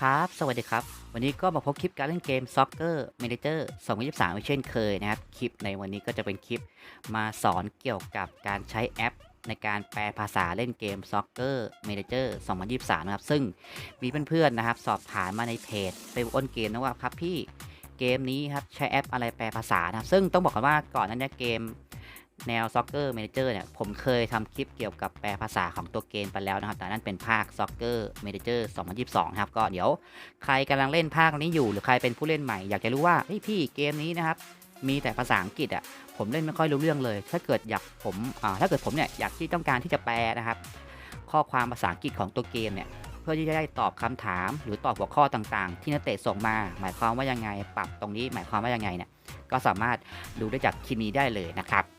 ครับ สวัสดีครับ วันนี้ก็มาพบคลิปการเล่นเกม Soccer Manager 2023อีกเช่นเคยนะครับ คลิปในวันนี้ก็จะเป็นคลิปมาสอนเกี่ยวกับการใช้แอป ในการแปลภาษาเล่นเกม Soccer Manager 2023 นะครับ ซึ่งมีเพื่อนๆนะครับ สอบถามมาในเพจเฟซบุ๊กเกมนะว่าครับพี่เกมนี้ครับใช้แอปอะไรแปลภาษานะครับ ซึ่งต้องบอกกันว่าก่อนนั้นเนี่ยเกม แนว Soccer Manager เนี่ยผมเคยทำคลิปเกี่ยวกับแปลภาษาของตัวเกมไปแล้วนะครับ แต่นั่นเป็นภาค Soccer Manager 2022นะครับ ก็เดี๋ยวใครกำลังเล่นภาคนี้อยู่ หรือใครเป็นผู้เล่นใหม่ อยากจะรู้ว่าเฮ้ยพี่เกมนี้นะครับ มีแต่ภาษาอังกฤษอะ ผมเล่นไม่ค่อยรู้เรื่องเลย ถ้าเกิดอยากผมอ่าถ้าเกิดผมเนี่ยอยากที่ต้องการที่จะแปลนะครับ ข้อความภาษาอังกฤษของตัวเกมเนี่ยเพื่อที่จะได้ตอบคำถาม หรือตอบหัวข้อต่างๆ ที่นักเตะส่งมา หมายความว่ายังไง ปรับตรงนี้หมายความว่ายังไงเนี่ยก็สามารถดูได้จากคลิปนี้ได้เลยนะครับ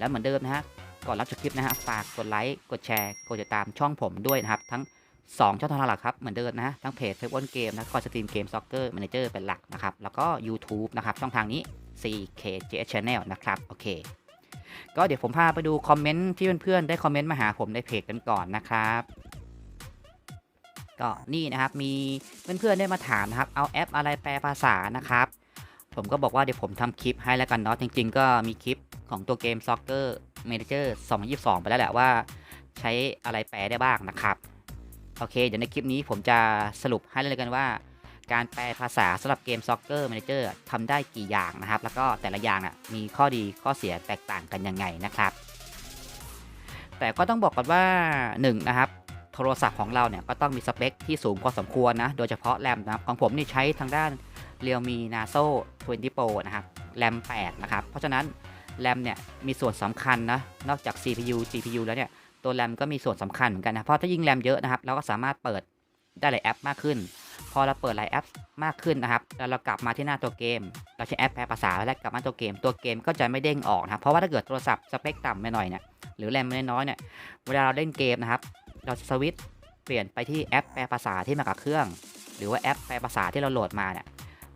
แล้วเหมือนเดิมนะฮะก่อนรับชมคลิปนะฮะฝากกดไลค์กดแชร์กดติดตามช่องผมด้วยนะครับทั้ง 2 ช่องทางหลักครับเหมือนเดิมนะฮะทั้งเพจเฟซบุ๊กเกมนะก็สตรีมเกมซ็อกเกอร์แมเนเจอร์เป็นหลักนะครับแล้วก็ YouTube นะครับช่องทางนี้ CKJS Channel นะครับโอเคก็เดี๋ยวผมพาไปดูคอมเมนต์ที่เพื่อนๆได้คอมเมนต์มาหาผมในเพจกันก่อนนะครับก็นี่นะครับมีเพื่อนๆได้มาถามนะครับเอาแอปอะไรแปลภาษานะครับ ผมก็บอกว่าเดี๋ยวผมทำคลิปให้แล้วกันเนาะจริง ๆ ก็มีคลิปของตัวเกม Soccer Manager 2022 ไปแล้วแหละว่า ใช้อะไรแปลได้บ้างนะครับ โอเค เดี๋ยวในคลิปนี้ผมจะสรุปให้เลยกันว่า การแปลภาษาสำหรับเกม Soccer Manager ทำได้กี่อย่างนะครับ แล้วก็แต่ละอย่างอะมีข้อดีข้อเสียแตกต่างกันยังไงนะครับ แต่ก็ต้องบอกก่อนว่า1นะครับโทรศัพท์ของเราเนี่ยก็ต้องมีสเปคที่สูงพอสมควรนะโดยเฉพาะแรมนะครับของผมนี่ใช้ทางด้าน Realme Naso 20 Pro นะครับ แรม 8 นะครับ เพราะฉะนั้นแรมเนี่ยมีส่วนสำคัญนะนอกจาก CPU GPU แล้วเนี่ยตัวแรมก็มีส่วนสำคัญเหมือนกันนะเพราะถ้ายิ่งแรมเยอะนะครับเราก็สามารถเปิดได้หลายแอปมากขึ้น พอเราเปิดหลายแอปมากขึ้นนะครับแล้วเรากลับมาที่หน้าตัวเกม เราใช้แอปแปลภาษาแล้วกลับมาตัวเกม ตัวเกมก็จะไม่เด้งออกนะครับเพราะว่าถ้าเกิดโทรศัพท์สเปคต่ำไปหน่อยเนี่ยหรือแรมน้อยๆเนี่ยเวลาเราเล่นเกมนะครับ เราสวิตช์เปลี่ยนไปที่แอปแปลภาษาที่มากับเครื่อง หรือว่าแอปแปลภาษาที่เราโหลดมาเนี่ย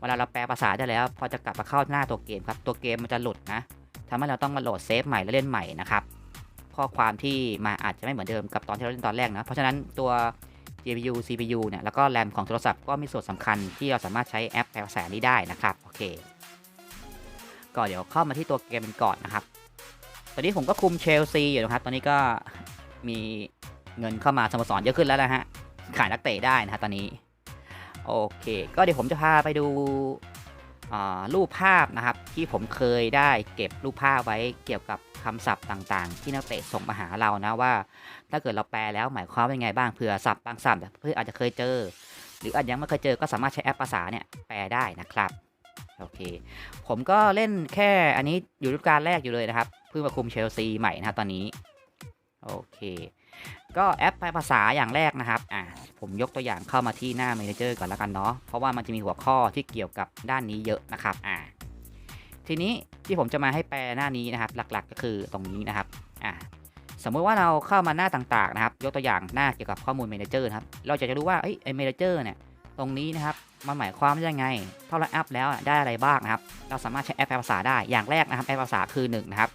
วลาเราแปลภาษาได้แล้ว พอจะกลับมาเข้าหน้าตัวเกมครับ ตัวเกมมันจะหลุดนะทำให้เราต้องมาโหลดเซฟใหม่แล้วเล่นใหม่นะครับ ข้อความที่มาอาจจะไม่เหมือนเดิมกับตอนที่เราเล่นตอนแรกนะ เพราะฉะนั้นตัว GPU CPU เนี่ย แล้วก็แรมของโทรศัพท์ก็มีส่วนสำคัญที่เราสามารถใช้แอปแปลภาษานี้ได้นะครับ โอเค ก็เดี๋ยวเข้ามาที่ตัวเกมกันก่อนนะครับ ตอนนี้ผมก็คุมเชลซีอยู่นะครับ ตอนนี้ก็มีเงินเข้ามาสโมสรเยอะขึ้นแล้วนะฮะ ขายนักเตะได้นะฮะตอนนี้ โอเค ก็เดี๋ยวผมจะพาไปดูรูปภาพนะครับ ที่ผมเคยได้เก็บรูปภาพไว้เกี่ยวกับคำศัพท์ต่างๆ ที่นักเตะส่งมาหาเรานะว่า ถ้าเกิดเราแปลแล้วหมายความว่ายังไงบ้างเผื่อศัพท์บางศัพท์เพื่ออาจจะเคยเจอ หรืออาจยังไม่เคยเจอก็สามารถใช้แอปภาษาเนี่ยแปลได้นะครับโอเค ผมก็เล่นแค่อันนี้อยู่ฤดูกาลแรกอยู่เลยนะครับ เพิ่งมาคุมเชลซีใหม่นะตอนนี้ โอเค ก็แอปแปลภาษาอย่างแรกนะครับอ่าผมยกตัวอย่างเข้ามาที่หน้า Manager ก่อนแล้วกันเนาะเพราะว่ามันจะมีหัวข้อที่เกี่ยวกับด้านนี้เยอะนะครับอ่าทีนี้ที่ผมจะมาให้แปลหน้านี้นะครับ หลักๆ ก็คือตรงนี้นะครับอ่าสมมติว่าเราเข้ามาหน้าต่างๆนะครับ ยกตัวอย่างหน้าเกี่ยวกับข้อมูล Manager นะครับ เราจะจะรู้ว่าเอ้ยไอ้ Manager เนี่ยตรงนี้นะครับมันหมายความว่ายังไง เท่าเราอัพแล้วได้อะไรบ้างนะครับ เราสามารถใช้แอปแปลภาษาได้อย่างแรกนะครับแอปภาษาคือ1นะครับ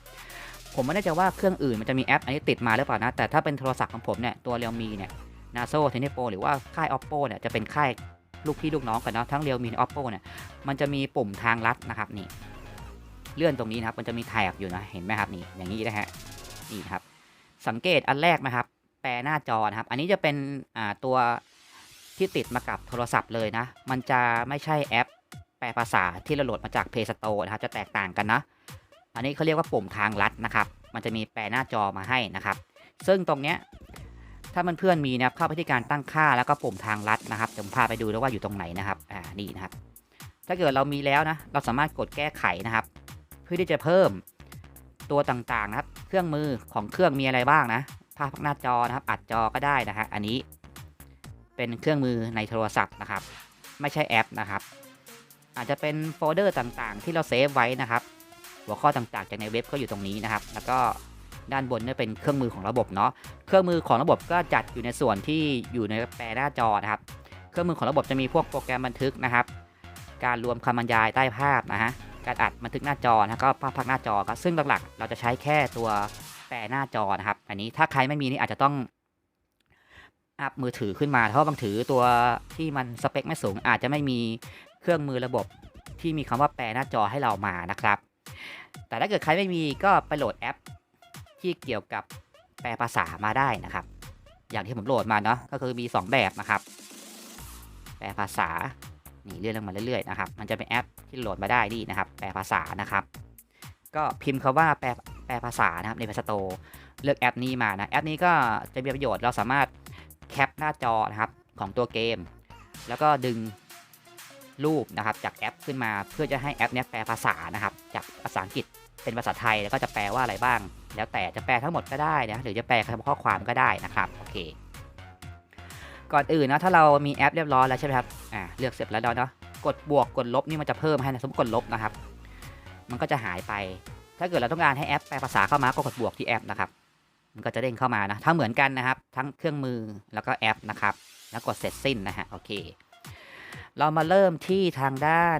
ผมไม่แน่ใจว่าเครื่องอื่นมันจะมีแอปอันนี้ติดมาหรือเปล่านะ แต่ถ้าเป็นโทรศัพท์ของผมเนี่ย ตัว Realme เนี่ย Naso t e n e Pro หรือว่าค่าย Oppo เนี่ย จะเป็นค่ายลูกพี่ลูกน้องกันเนาะ ทั้ง Realme และ Oppo เนี่ย มันจะมีปุ่มทางลัดนะครับนี่ เลื่อนตรงนี้นะครับ มันจะมีแถบอยู่นะ เห็นไหมครับนี่ อย่างนี้นะฮะ นี่ครับ สังเกตอันแรกนะครับ แปลหน้าจอนะครับ อันนี้จะเป็นอ่าตัวที่ติดมากับโทรศัพท์เลยนะ มันจะไม่ใช่แอป แปลภาษาที่เราโหลดมาจาก Play Store นะครับ จะแตกต่างกันนะ อันนี้เขาเรียกว่าปุ่มทางลัดนะครับ มันจะมีแปลหน้าจอมาให้นะครับ ซึ่งตรงเนี้ยถ้ามันเพื่อนมีนะครับเข้าไปที่การตั้งค่าแล้วก็ปุ่มทางลัดนะครับเดี๋ยวผมพาไปดูแล้วว่าอยู่ตรงไหนนะครับอ่านี่นะครับ ถ้าเกิดเรามีแล้วนะเราสามารถกดแก้ไขนะครับ เพื่อที่จะเพิ่มตัวต่างๆนะครับ เครื่องมือของเครื่องมีอะไรบ้างนะภาพหน้าจอนะครับ อัดจอก็ได้นะฮะอันนี้เป็นเครื่องมือในโทรศัพท์นะครับ ไม่ใช่แอปนะครับ อาจจะเป็นโฟลเดอร์ต่างๆ ที่เราเซฟไว้นะครับ หัวข้อต่างๆ จากในเว็บก็อยู่ตรงนี้นะครับ แล้วก็ด้านบนนี่เป็นเครื่องมือของระบบเนาะ เครื่องมือของระบบก็จัดอยู่ในส่วนที่อยู่ในแปลหน้าจอนะครับ เครื่องมือของระบบจะมีพวกโปรแกรมบันทึกนะครับ การรวมคำบรรยายใต้ภาพนะฮะ การอัดบันทึกหน้าจอนะก็ภาพพักหน้าจอครับซึ่งหลักๆ เราจะใช้แค่ตัวแปลหน้าจอนะครับ อันนี้ถ้าใครไม่มีนี่อาจจะต้องอัพมือถือขึ้นมาเพราะบางถือตัวที่มันสเปคไม่สูงอาจจะไม่มีเครื่องมือระบบที่มีคำว่าแปลหน้าจอให้เรามานะครับ แต่ถ้าเกิดใครไม่มีก็ไปโหลดแอป ที่เกี่ยวกับแปลภาษามาได้นะครับ อย่างที่ผมโหลดมาเนาะก็คือมี 2 แบบนะครับ แปลภาษานี่เลื่อนลงมาเรื่อยๆนะครับ มันจะเป็นแอปที่โหลดมาได้นี่นะครับ แปลภาษานะครับ ก็พิมพ์คาว่าแปลแปลภาษานะครับในพ a สโตเลือกแอปนี้มานะแอปนี้ก็จะมีประโยชน์เราสามารถแคปหน้าจอนะครับของตัวเกม แล้วก็ดึง รูปนะครับจากแอปขึ้นมาเพื่อจะให้แอปเนี้ยแปลภาษานะครับ จากภาษาอังกฤษเป็นภาษาไทยแล้วก็จะแปลว่าอะไรบ้าง แล้วแต่จะแปลทั้งหมดก็ได้นะหรือจะแปลเฉพาะข้อความก็ได้นะครับโอเค ก่อนอื่นนะถ้าเรามีแอปเรียบร้อยแล้วใช่ไหมครับอ่าเลือกเสร็จแล้วเนาะกดบวกกดลบนี่มันจะเพิ่มให้นะสมมติกดลบนะครับ มันก็จะหายไป ถ้าเกิดเราต้องการให้แอปแปลภาษาเข้ามาก็กดบวกที่แอปนะครับมันก็จะเด้งเข้ามานะทั้งเหมือนกันนะครับ ทั้งเครื่องมือแล้วก็แอปนะครับ แล้วกดเสร็จสิ้นนะฮะโอเค เรามาเริ่มที่ทางด้าน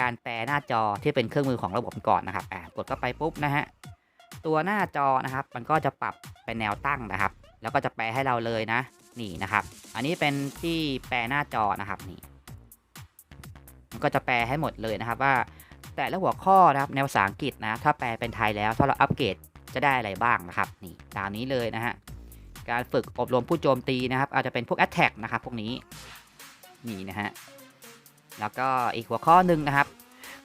การแปลหน้าจอที่เป็นเครื่องมือของระบบก่อนนะครับอ่ากดเข้าไปปุ๊บนะฮะตัวหน้าจอนะครับ มันก็จะปรับเป็นแนวตั้งนะครับ แล้วก็จะแปลให้เราเลยนะ นี่นะครับ อันนี้เป็นที่แปลหน้าจอนะครับนี่ มันก็จะแปลให้หมดเลยนะครับว่า แต่ละหัวข้อนะครับในภาษาอังกฤษนะ ถ้าแปลเป็นไทยแล้วถ้าเราอัปเกรดจะได้อะไรบ้างนะครับนี่ตามนี้เลยนะฮะการฝึกอบรมผู้โจมตีนะครับ อาจจะเป็นพวก attack นะครับพวกนี้ นี่นะฮะแล้วก็อีกหัวข้อหนึ่งนะครับ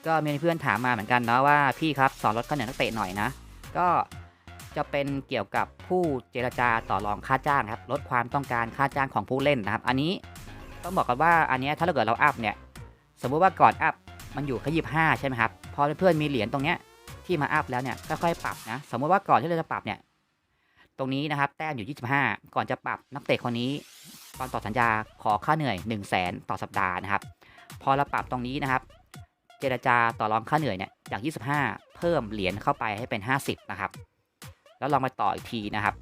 ก็มีเพื่อนถามมาเหมือนกันเนาะว่าพี่ครับสอนลดค่าเหนือนักเตะหน่อยนะ ก็จะเป็นเกี่ยวกับผู้เจรจาต่อรองค่าจ้างครับลดความต้องการค่าจ้างของผู้เล่นนะครับ อันนี้ต้องบอกกันว่าอันนี้ถ้าเราเกิดเราอัพเนี่ยสมมุติว่าก่อนอัพมันอยู่แค่ยี่ห้าใช่ไหมครับพอเพื่อนมีเหรียญตรงเนี้ยที่มาอัพแล้วเนี่ยค่อยๆปรับนะสมมติว่าก่อนที่เราจะปรับเนี่ย ตรงนี้นะครับแต้มอยู่ 25 ก่อนจะปรับนักเตะคนนี้ตอนต่อสัญญาขอค่าเหนื่อย 1 0 0 0 0แสนต่อสัปดาห์นะครับ พอเราปรับตรงนี้นะครับ เจรจาต่อรองค่าเหนื่อยเนี่ยจาก 25 เพิ่มเหรียญเข้าไปให้เป็น 50 นะครับ แล้วลองมาต่ออีกทีนะครับ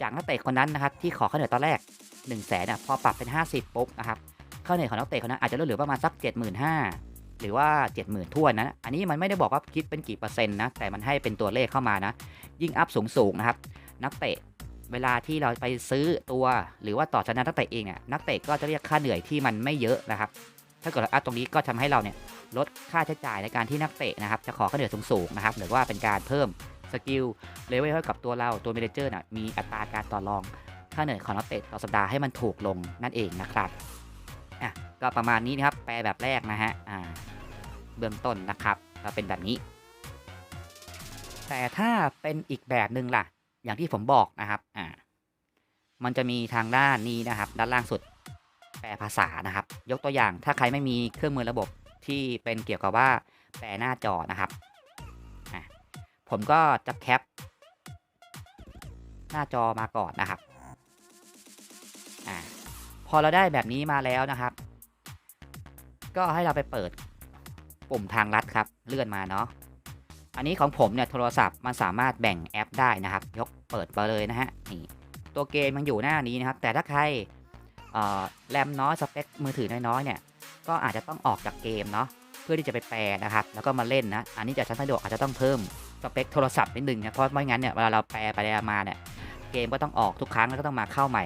จากนักเตะคนนั้นนะครับที่ขอค่าเหนื่อยตอนแรก 1 0 0 0 0แสนอะพอปรับเป็น 50ปุ๊บนะครับค่าเหนื่อยของนักเตะคนนั้นอาจจะลดเหลือประมาณสัก 75,000หรือว่า 70,000ทั่วนนะอันนี้มันไม่ได้บอกว่าคิดเป็นกี่เปอร์เซ็นต์นะแต่มันให้เป็นตัวเลขเข้ามานะยิ่งอัพสูงๆนะครับ นักเตะเวลาที่เราไปซื้อตัวหรือว่าต่อสัญญานักเตะเองเนี่ยนักเตะก็จะเรียกค่าเหนื่อยที่มันไม่เยอะนะครับ ถ้าเกิดเราอัพตรงนี้ก็ทำให้เราเนี่ยลดค่าใช้จ่ายในการที่นักเตะนะครับ จะขอค่าเหนื่อยสูงๆนะครับ หรือว่าเป็นการเพิ่มสกิลเลเวลให้กับตัวเราตัวเมเนเจอร์น่ะมีอัตราการต่อรองค่าเหนื่อยของนักเตะต่อสัปดาห์ให้มันถูกลงนั่นเองนะครับอะก็ประมาณนี้นะครับ แปลแบบแรกนะฮะอ่าเบื้องต้นนะครับก็เป็นแบบนี้ แต่ถ้าเป็นอีกแบบหนึ่งล่ะ อย่างที่ผมบอกนะครับอ่ามันจะมีทางด้านนี้นะครับ ด้านล่างสุดแปลภาษานะครับ ยกตัวอย่างถ้าใครไม่มีเครื่องมือระบบที่เป็นเกี่ยวกับว่าแปลหน้าจอนะครับอ่าผมก็จะแคป หน้าจอมาก่อนนะครับอ่าพอเราได้แบบนี้มาแล้วนะครับ ก็ให้เราไปเปิดปุ่มทางลัดครับ เลื่อนมาเนาะ อันนี้ของผมเนี่ยโทรศัพท์มันสามารถแบ่งแอปได้นะครับ ยกเปิดไปเลยนะฮะนี่ตัวเกมมันอยู่หน้านี้นะครับ แต่ถ้าใครแรมน้อยสเปคมือถือน้อยๆเนี่ยก็อาจจะต้องออกจากเกมเนาะเพื่อที่จะไปแปลนะครับ แล้วก็มาเล่นนะ อันนี้จะใช้สะดวกอาจจะต้องเพิ่มสเปคโทรศัพท์นิดนึงนะเพราะไม่งั้นเนี่ยเวลาเราแปลไปแปลมาเนี่ยเกมก็ต้องออกทุกครั้งแล้วก็ต้องมาเข้าใหม่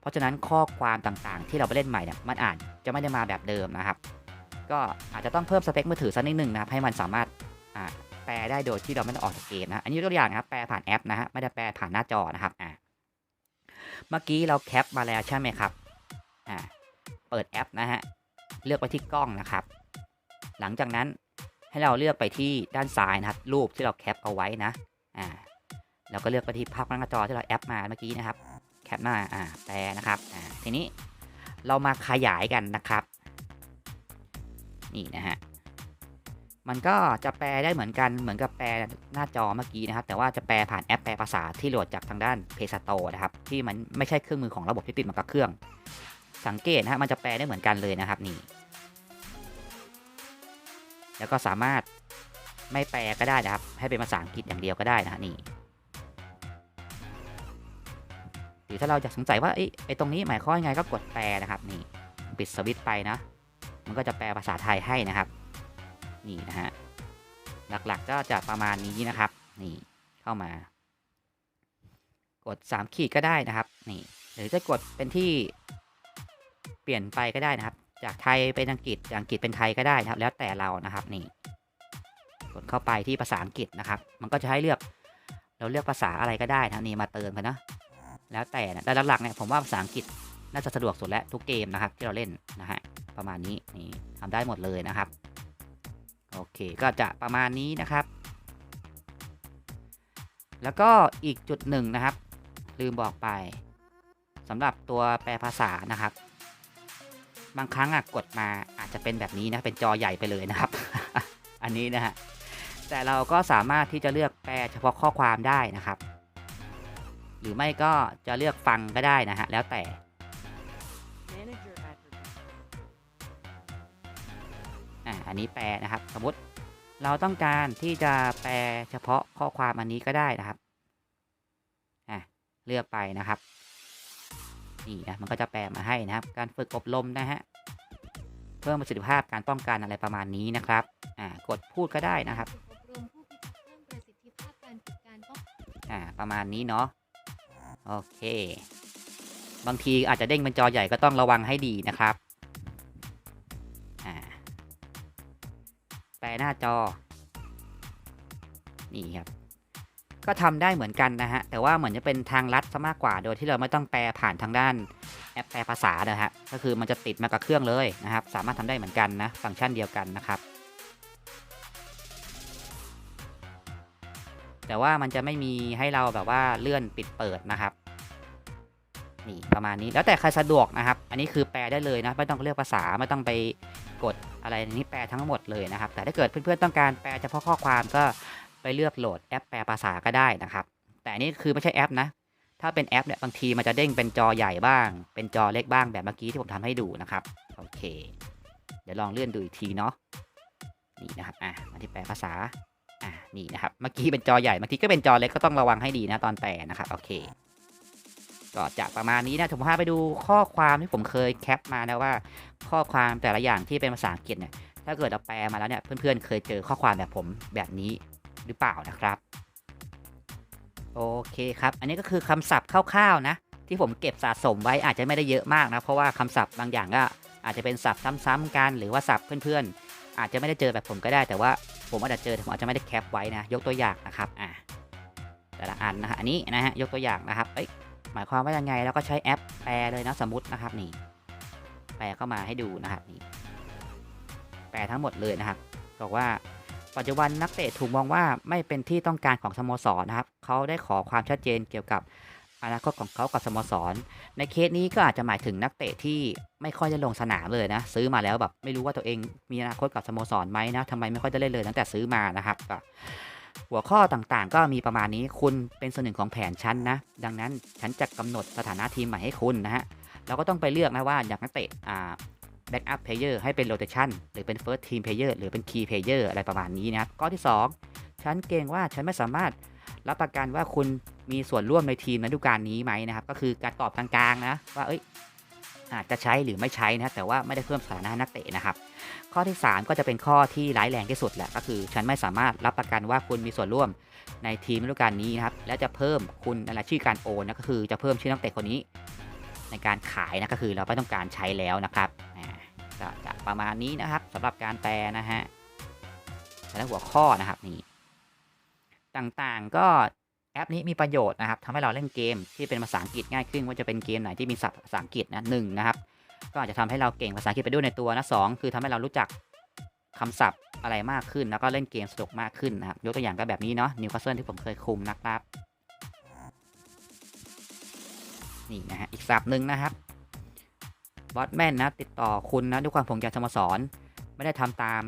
เพราะฉะนั้นข้อความต่างๆ ที่เราไปเล่นใหม่เนี่ยมันอาจจะไม่ได้มาแบบเดิมนะครับ ก็อาจจะต้องเพิ่มสเปคมือถือสักนิดนึงนะให้มันสามารถ แปลได้โดยที่เราไม่ต้องออกจากเกมนะ อันนี้ตัวอย่างนะครับ แปลผ่านแอปนะฮะ ไม่ได้แปลผ่านหน้าจอนะครับ อ่าเมื่อกี้เราแคปมาแล้วใช่ไหมครับ อ่า เปิดแอปนะฮะ เลือกไปที่กล้องนะครับ หลังจากนั้นให้เราเลือกไปที่ด้านซ้ายนะครับ รูปที่เราแคปเอาไว้นะ อ่า เราก็เลือกไปที่ภาพหน้าจอที่เราแอปมาเมื่อกี้นะครับ แคปมาอ่า แปลนะครับ อ่า ทีนี้เรามาขยายกันนะครับ นี่นะฮะ มันก็จะแปลได้เหมือนกันเหมือนกับแปลหน้าจอเมื่อกี้นะครับ แต่ว่าจะแปลผ่านแอปแปลภาษาที่โหลดจากทางด้าน p พ s t o นะครับ ที่มันไม่ใช่เครื่องมือของระบบที่ติดมากับเครื่อง สังเกตนะฮะมันจะแปลได้เหมือนกันเลยนะครับนี่ แล้วก็สามารถไม่แปลก็ได้นะครับ ให้เป็นภาษาอังกฤษอย่างเดียวก็ได้นะนี่หรือถ้าเราจะสงสัยว่าไอ้ตรงนี้หมายความว่าไงก็กดแปลนะครับ นี่ ปิดสวิตช์ไปนะ มันก็จะแปลภาษาไทยให้นะครับ นี่นะฮะหลักๆก็จะประมาณนี้นะครับนี่เข้ามา กด 3 ขีดก็ได้นะครับนี่หรือจะกดเป็นที่เปลี่ยนไปก็ได้นะครับ จากไทยเป็นอังกฤษจากอังกฤษเป็นไทยก็ได้นะครับ แล้วแต่เรานะครับนี่กดเข้าไปที่ภาษาอังกฤษนะครับ มันก็จะให้เลือกเราเลือกภาษาอะไรก็ได้นะนี่มาเติมกันนะแล้วแต่นะแต่หลักๆเนี่ยผมว่าภาษาอังกฤษน่าจะสะดวกสุดแล้วทุกเกมนะครับ ที่เราเล่นนะฮะประมาณนี้นี่ทำได้หมดเลยนะครับ โอเคก็จะประมาณนี้นะครับ แล้วก็อีกจุดหนึ่งนะครับ ลืมบอกไปสำหรับตัวแปลภาษานะครับ บางครั้งกดมาอาจจะเป็นแบบนี้นะเป็นจอใหญ่ไปเลยนะครับ อันนี้นะฮะแต่เราก็สามารถที่จะเลือกแปลเฉพาะข้อความได้นะครับ หรือไม่ก็จะเลือกฟังก็ได้นะฮะแล้วแต่ อันนี้แปลนะครับ สมมติเราต้องการที่จะแปลเฉพาะข้อความอันนี้ก็ได้นะครับอ่าเลือกไปนะครับนี่นะมันก็จะแปลมาให้นะครับ การฝึกอบรมนะฮะเพิ่มประสิทธิภาพการป้องกันอะไรประมาณนี้นะครับอ่ากดพูดก็ได้นะครับอ่าพการฝึกการป้องอ่าประมาณนี้เนาะโอเค บางทีอาจจะเด้งเป็นจอใหญ่ก็ต้องระวังให้ดีนะครับ หน้าจอ นี่ครับ ก็ทำได้เหมือนกันนะฮะ แต่ว่าเหมือนจะเป็นทางลัดซะมากกว่า โดยที่เราไม่ต้องแปลผ่านทางด้านแอปแปลภาษานะฮะ ก็คือมันจะติดมากับเครื่องเลยนะครับ สามารถทำได้เหมือนกันนะ ฟังก์ชันเดียวกันนะครับแต่ว่ามันจะไม่มีให้เราแบบว่าเลื่อนปิดเปิดนะครับ นี่ประมาณนี้แล้วแต่ใครสะดวกนะครับ อันนี้คือแปลได้เลยนะไม่ต้องเลือกภาษาไม่ต้องไปกดอะไรนี้แปลทั้งหมดเลยนะครับ แต่ถ้าเกิดเพื่อนๆต้องการแปลเฉพาะข้อความก็ไปเลือกโหลดแอปแปลภาษาก็ได้นะครับ แต่อันนี้คือไม่ใช่แอปนะ ถ้าเป็นแอปเนี่ยบางทีมันจะเด้งเป็นจอใหญ่บ้าง เป็นจอเล็กบ้างแบบเมื่อกี้ที่ผมทำให้ดูนะครับโอเค เดี๋ยวลองเลื่อนดูอีกทีเนาะนี่นะครับอะมาที่แปลภาษาอ่านี่นะครับเมื่อกี้เป็นจอใหญ่เมื่อกี้ก็เป็นจอเล็กก็ต้องระวังให้ดีนะตอนแปลนะครับโอเค ก็จะประมาณนี้นะผมพาไปดูข้อความที่ผมเคยแคปมานะว่า ข้อความแต่ละอย่างที่เป็นภาษาอังกฤษเนี่ยถ้าเกิดเราแปลมาแล้วเนี่ยเพื่อนๆเคยเจอข้อความแบบผมแบบนี้หรือเปล่านะครับโอเคครับ อันนี้ก็คือคำศัพท์คร่าวๆนะ ที่ผมเก็บสะสมไว้อาจจะไม่ได้เยอะมากนะ เพราะว่าคำศัพท์บางอย่างก็อาจจะเป็นศัพท์ซ้ำๆกัน หรือว่าศัพท์เพื่อนๆ อาจจะไม่ได้เจอแบบผมก็ได้ แต่ว่าผมอาจจะเจอแต่ผมอาจจะไม่ได้แคปไว้นะ ยกตัวอย่างนะครับอะแต่ละอันนะฮะอันนี้นะฮะยกตัวอย่างนะครับเอ้ย หมายความว่ายังไงแล้วก็ใช้แอปแปลเลยนะสมมตินะครับนี่ แปลเข้ามาให้ดูนะครับนี่แปลทั้งหมดเลยนะครับบอกว่าปัจจุบันนักเตะถูกมองว่าไม่เป็นที่ต้องการของสโมสรนะครับเขาได้ขอความชัดเจนเกี่ยวกับอนาคตของเขากับสโมสร ในเคสนี้ก็อาจจะหมายถึงนักเตะที่ไม่ค่อยได้ลงสนามเลยนะ ซื้อมาแล้วแบบไม่รู้ว่าตัวเองมีอนาคตกับสโมสรไหมนะทำไมไม่ค่อยได้เล่นเลยตั้งแต่ซื้อมานะครับก็ หัวข้อต่างๆ ก็มีประมาณนี้คุณเป็นส่วนหนึ่งของแผนชั้นนะ ดังนั้นฉันจะกำหนดสถานะทีมใหม่ให้คุณนะฮะเราก็ต้องไปเลือกนะว่าอยากนักเตะอ่าแบ็กอัพเพลเยอร์ให้เป็นโรเตชันหรือเป็นเฟิร์สทีมเพลเยอร์หรือเป็นคีย์เพลเยอร์อะไรประมาณนี้นะครับข้อที่ 2 ฉันเกรงว่าฉันไม่สามารถรับประกันว่าคุณมีส่วนร่วมในทีมในฤดูกาลนี้ไหมนะครับ ก็คือการตอบกลางๆนะว่าเอ้ย อาจจะใช้หรือไม่ใช้นะแต่ว่าไม่ได้เพิ่มสถานะนักเตะนะครับ ข้อที่ 3 ก็จะเป็นข้อที่ร้ายแรงที่สุดแหละก็คือ ฉันไม่สามารถรับประกันว่าคุณมีส่วนร่วมในทีมฤดูกาลนี้นะครับและจะเพิ่มคุณอะไรชื่อการโอนนะก็คือจะเพิ่มชื่อนักเตะคนนี้ ในการขายนะก็คือเราไม่ต้องการใช้แล้วนะครับก็จะประมาณนี้นะครับสำหรับการแปลนะฮะและหัวข้อนะครับนี่ต่างๆก็ แอปนี้มีประโยชน์นะครับทำให้เราเล่นเกมที่เป็นภาษาอังกฤษง่ายขึ้นว่าจะเป็นเกมไหนที่มีศัพท์ภาษาอังกฤษนะหนึ่งนะครับ ก็อาจจะทำให้เราเก่งภาษาอังกฤษไปด้วยในตัวนะสองคือทำให้เรารู้จักคำศัพท์อะไรมากขึ้น แล้วก็เล่นเกมสนุกมากขึ้นนะครับยกตัวอย่างก็แบบนี้เนาะนิวคาสเซิลที่ผมเคยคุมนะครับนี่นะฮะอีกศัพท์หนึ่งนะครับบอสแมนนะติดต่อคุณนะด้วยความผงใยสโมสร ไม่ได้ทำตาม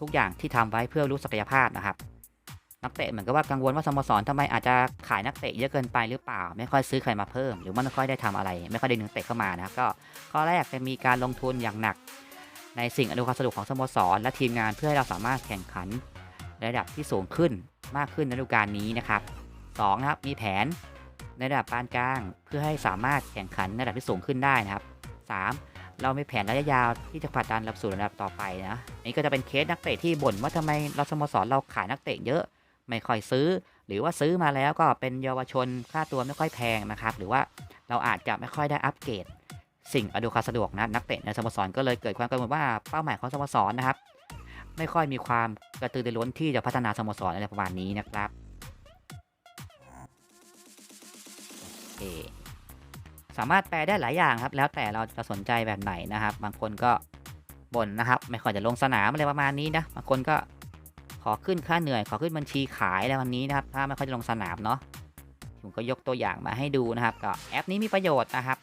ทุกอย่างที่ทำไว้เพื่อรู้ศักยภาพนะครับ นักเตะเหมือนกับว่ากังวลว่าสโมสรทำไมอาจจะขายนักเตะเยอะเกินไปหรือเปล่า ไม่ค่อยซื้อใครมาเพิ่ม หรือว่าไม่ค่อยได้ทำอะไร ไม่ค่อยได้นึงเตะเข้ามานะครับก็ข้อแรกจะมีการลงทุนอย่างหนัก ในสิ่งอำนวยความสะดวกของสโมสร และทีมงานเพื่อให้เราสามารถแข่งขันระดับที่สูงขึ้นมากขึ้นในฤดูกาลนี้นะครับสองนะครับมีแผนในระดับปานกลางเพื่อให้สามารถแข่งขันในระดับที่สูงขึ้นได้นะครับ 3. เรามีแผนระยะยาวที่จะผลักดันเราสู่ระดับต่อไปนะนี่ก็จะเป็นเคสนักเตะที่บ่นว่าทำไมเราสโมสรเราขายนักเตะเยอะ ไม่ค่อยซื้อ หรือว่าซื้อมาแล้วก็เป็นเยาวชนค่าตัวไม่ค่อยแพงนะครับ หรือว่าเราอาจจะไม่ค่อยได้อัปเกรดสิ่งอำนวยความสะดวกนะนักเตะในสโมสรก็เลยเกิดความกังวลว่าเป้าหมายของสโมสรนะครับ ไม่ค่อยมีความกระตือรือร้นที่จะพัฒนาสโมสรอะไรประมาณนี้นะครับโอสามารถแปลได้หลายอย่างครับ แล้วแต่เราจะสนใจแบบไหนนะครับ บางคนก็บ่นนะครับ ไม่ค่อยจะลงสนามอะไรประมาณนี้นะบางคนก็ อขึ้นค่าเหนื่อย ขอขึ้นบัญชีขายอะไรวันนี้นะครับ ถ้าไม่ค่อยจะลงสนามเนาะผมก็ยกตัวอย่างมาให้ดูนะครับ ก็แอปนี้มีประโยชน์นะครับ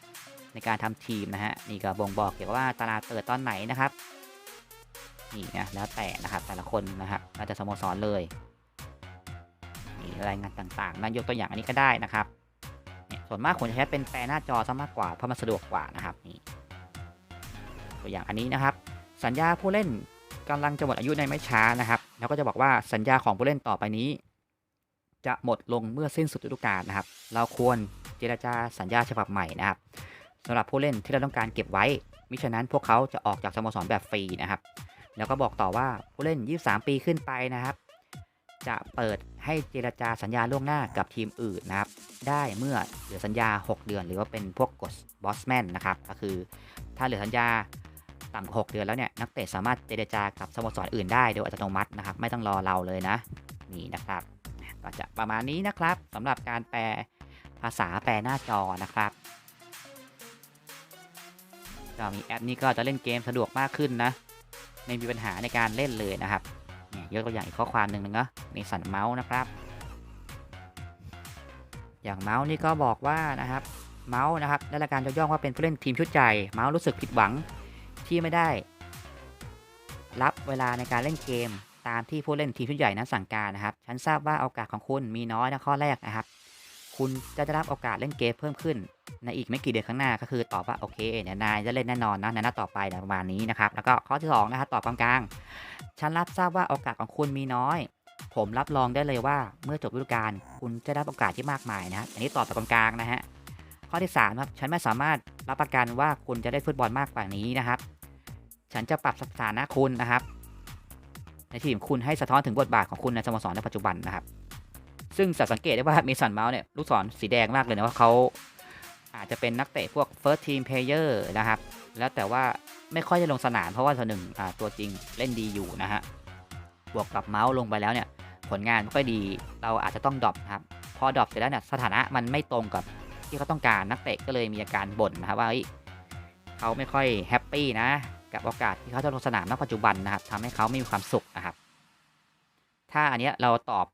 ในการทำทีมนะฮะนี่ก็บ่งบอกเกี่ยวกับว่าตลาดเปิดตอนไหนนะครับนี่นะแล้วแต่นะครับแต่ละคนนะครับแล้วแต่สโมสรเลยนี่รายงานต่างๆ นั่นยกตัวอย่างอันนี้ก็ได้นะครับเนี่ยส่วนมากผมจะใช้เป็นแปลหน้าจอซะมากกว่าเพราะมันสะดวกกว่านะครับนี่ตัวอย่างอันนี้นะครับ สัญญาผู้เล่น กำลังจะหมดอายุในไม่ช้านะครับ แล้วก็จะบอกว่าสัญญาของผู้เล่นต่อไปนี้ จะหมดลงเมื่อสิ้นสุดฤดูกาลนะครับ เราควรเจรจาสัญญาฉบับใหม่นะครับสำหรับผู้เล่นที่เราต้องการเก็บไว้ มิฉะนั้นพวกเขาจะออกจากสโมสรแบบฟรีนะครับ แล้วก็บอกต่อว่าผู้เล่น 23 ปีขึ้นไปนะครับ จะเปิดให้เจรจาสัญญาล่วงหน้ากับทีมอื่นนะครับ ได้เมื่อเหลือสัญญา 6 เดือน หรือว่าเป็นพวกกฎบอสแมนนะครับ ก็คือถ้าเหลือสัญญา ต่ำกว่า6เดือนแล้วเนี่ยนักเตะสามารถเจรจากับสโมสรอื่นได้โดยอัตโนมัตินะครับ ไม่ต้องรอเราเลยนะนี่นะครับก็จะประมาณนี้นะครับสำหรับการแปลภาษาแปลหน้าจอนะครับก็มีแอปนี้ก็จะเล่นเกมสะดวกมากขึ้นนะ ไม่มีปัญหาในการเล่นเลยนะครับเนี่ยยกตัวอย่างอีกข้อความหนึ่งนะในสันเมาส์นะครับ อย่างเมาส์นี่ก็บอกว่านะครับเมาส์นะครับได้รับการยกย่องว่าเป็นผู้เล่นทีมชุดใหญ่เมาส์รู้สึกผิดหวัง ที่ไม่ได้ รับเวลาในการเล่นเกม ตามที่ผู้เล่นทีมชุดใหญ่นั้นสั่งการนะครับ ฉันทราบว่าโอกาสของคุณมีน้อยนะข้อแรกนะครับ คุณจะได้รับโอกาสเล่นเกมเพิ่มขึ้น ในอีกไม่กี่เดือนข้างหน้าก็คือตอบว่าโอเคเนี่ยนายจะเล่นแน่นอนนะในนัดต่อไปนะประมาณนี้นะครับ แล้วก็ข้อที่2นะครับตอบกลางๆ ฉันรับทราบว่าโอกาสของคุณมีน้อยผมรับรองได้เลยว่าเมื่อจบฤดูกาลคุณจะได้โอกาสที่มากมายนะอันนี้ตอบแบบกลางๆนะฮะ ข้อที่3ครับฉันไม่สามารถรับประกันว่าคุณจะได้ฟุตบอลมากกว่านี้นะครับ ฉันจะปรับสถานะคุณนะครับ ในทีมคุณให้สะท้อนถึงบทบาทของคุณในสโมสรในปัจจุบันนะครับ ซึ่งจะสังเกตได้ว่ามีสันเมาส์เนี่ยลูกศรสีแดงมากเลยนะว่าเขาอาจจะเป็นนักเตะพวก first team player นะครับ แล้วแต่ว่าไม่ค่อยจะลงสนามเพราะว่าตัวหนึ่งตัวจริงเล่นดีอยู่นะฮะ บวกกับเมาส์ลงไปแล้วเนี่ย ผลงานไม่ค่อยดี เราอาจจะต้องดรอปครับ พอดรอปเสร็จแล้วเนี่ยสถานะมันไม่ตรงกับ ที่เขาต้องการนักเตะก็เลยมีอาการบ่นนะครับว่าเขาไม่ค่อยแฮปปี้นะ กับโอกาสที่เขาจะลงสนามณปัจจุบันนะครับทำให้เขาไม่มีความสุขนะครับ ถ้าอันเนี้ยเราตอบ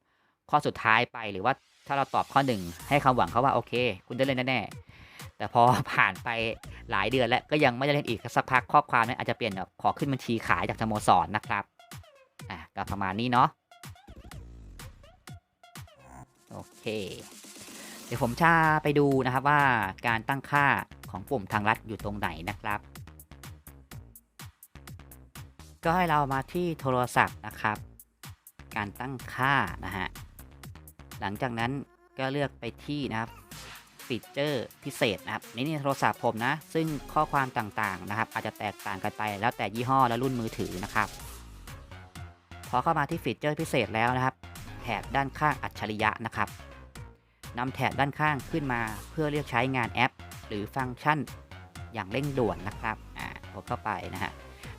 ข้อสุดท้ายไปหรือว่าถ้าเราตอบข้อหนึ่งให้ความหวังเขาว่าโอเค คุณได้เล่นแน่ๆแต่พอผ่านไปหลายเดือนแล้วก็ยังไม่ได้เล่นอีกสักพักข้อความนั้นอาจจะเปลี่ยนแบบขอขึ้นบัญชีขายจากสโมสรนะครับอะก็ประมาณนี้เนาะโอเค เดี๋ยวผมชาไปดูนะครับว่าการตั้งค่าของปุ่มทางลัดอยู่ตรงไหนนะครับ ก็ให้เรามาที่โทรศัพท์นะครับ การตั้งค่านะฮะ หลังจากนั้นก็เลือกไปที่นะครับฟีเจอร์พิเศษนะครับนี่นี่โทรศัพท์ผมนะ ซึ่งข้อความต่างๆนะครับ อาจจะแตกต่างกันไปแล้วแต่ยี่ห้อและรุ่นมือถือนะครับ พอเข้ามาที่ฟีเจอร์พิเศษแล้วนะครับแถบด้านข้างอัจฉริยะนะครับ นำแถบด้านข้างขึ้นมาเพื่อเรียกใช้งานแอป หรือฟังก์ชันอย่างเร่งด่วนนะครับอ่ากดเข้าไปนะฮะ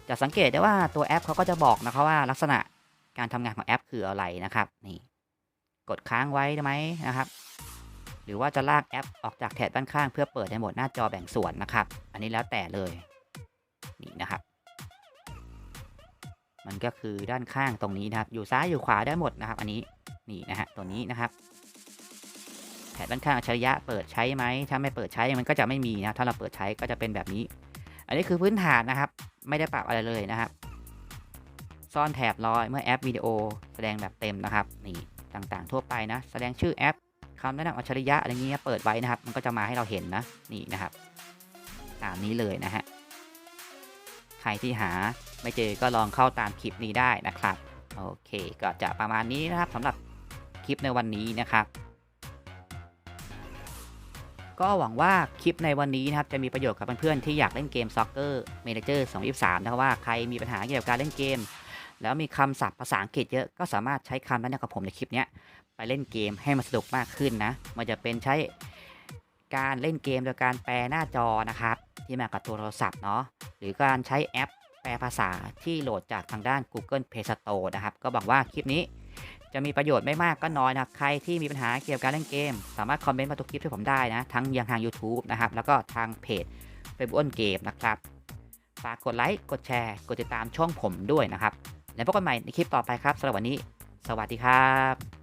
จะสังเกตได้ว่าตัวแอปเขาก็จะบอกนะครับว่าลักษณะการทำงานของแอปคืออะไรนะครับนี่กดค้างไว้ได้ไหมนะครับ หรือว่าจะลากแอปออกจากแถบด้านข้างเพื่อเปิดในโหมดหน้าจอแบ่งส่วนนะครับ อันนี้แล้วแต่เลยนี่นะครับ มันก็คือด้านข้างตรงนี้นะครับ อยู่ซ้ายอยู่ขวาได้หมดนะครับ อันนี้นี่นะฮะตัวนี้นะครับ แถบด้านข้างอัจฉริยะเปิดใช้ไหมถ้าไม่เปิดใช้มันก็จะไม่มีนะถ้าเราเปิดใช้ก็จะเป็นแบบนี้ อันนี้คือพื้นฐานนะครับ ไม่ได้ปรับอะไรเลยนะครับซ่อนแถบรอยเมื่อแอปวิดีโอแสดงแบบเต็มนะครับนี่ต่างๆ ทั่วไปนะ แสดงชื่อแอปคำแนะนำอัจฉริยะอะไรเงี้ยเปิดไว้นะครับ มันก็จะมาให้เราเห็นนะนี่นะครับตามนี้เลยนะฮะใครที่หาไม่เจอก็ลองเข้าตามคลิปนี้ได้นะครับ โอเค ก็จะประมาณนี้นะครับสำหรับคลิปในวันนี้นะครับ ก็หวังว่าคลิปในวันนี้นะครับจะมีประโยชน์กับเพื่อนๆที่อยากเล่นเกม Soccer Manager 2023นะครับว่าใครมีปัญหาเกี่ยวกับการเล่นเกม แล้วมีคำศัพท์ภาษาอังกฤษเยอะก็สามารถใช้คำนั้นกับผมในคลิปนี้ไปเล่นเกมให้มันสนุกมากขึ้นนะมันจะเป็นใช้การเล่นเกมโดยการแปลหน้าจอนะครับ ที่มากับตัวโทรศัพท์เนาะหรือการใช้แอปแปลภาษาที่โหลดจากทางด้าน Google Play Store นะครับ ก็หวังว่าคลิปนี้ จะมีประโยชน์ไม่มากก็น้อยนะใครที่มีปัญหาเกี่ยวกับการเล่นเกม สามารถคอมเมนต์มาทุกคลิปให้ผมได้นะ ทั้งยังทาง YouTube นะครับ แล้วก็ทางเพจ Facebook on Game นะครับ ฝากกดไลค์ กดแชร์ กดติดตามช่องผมด้วยนะครับ แล้วพบกันใหม่ในคลิปต่อไปครับสำหรับวันนี้ สวัสดีครับ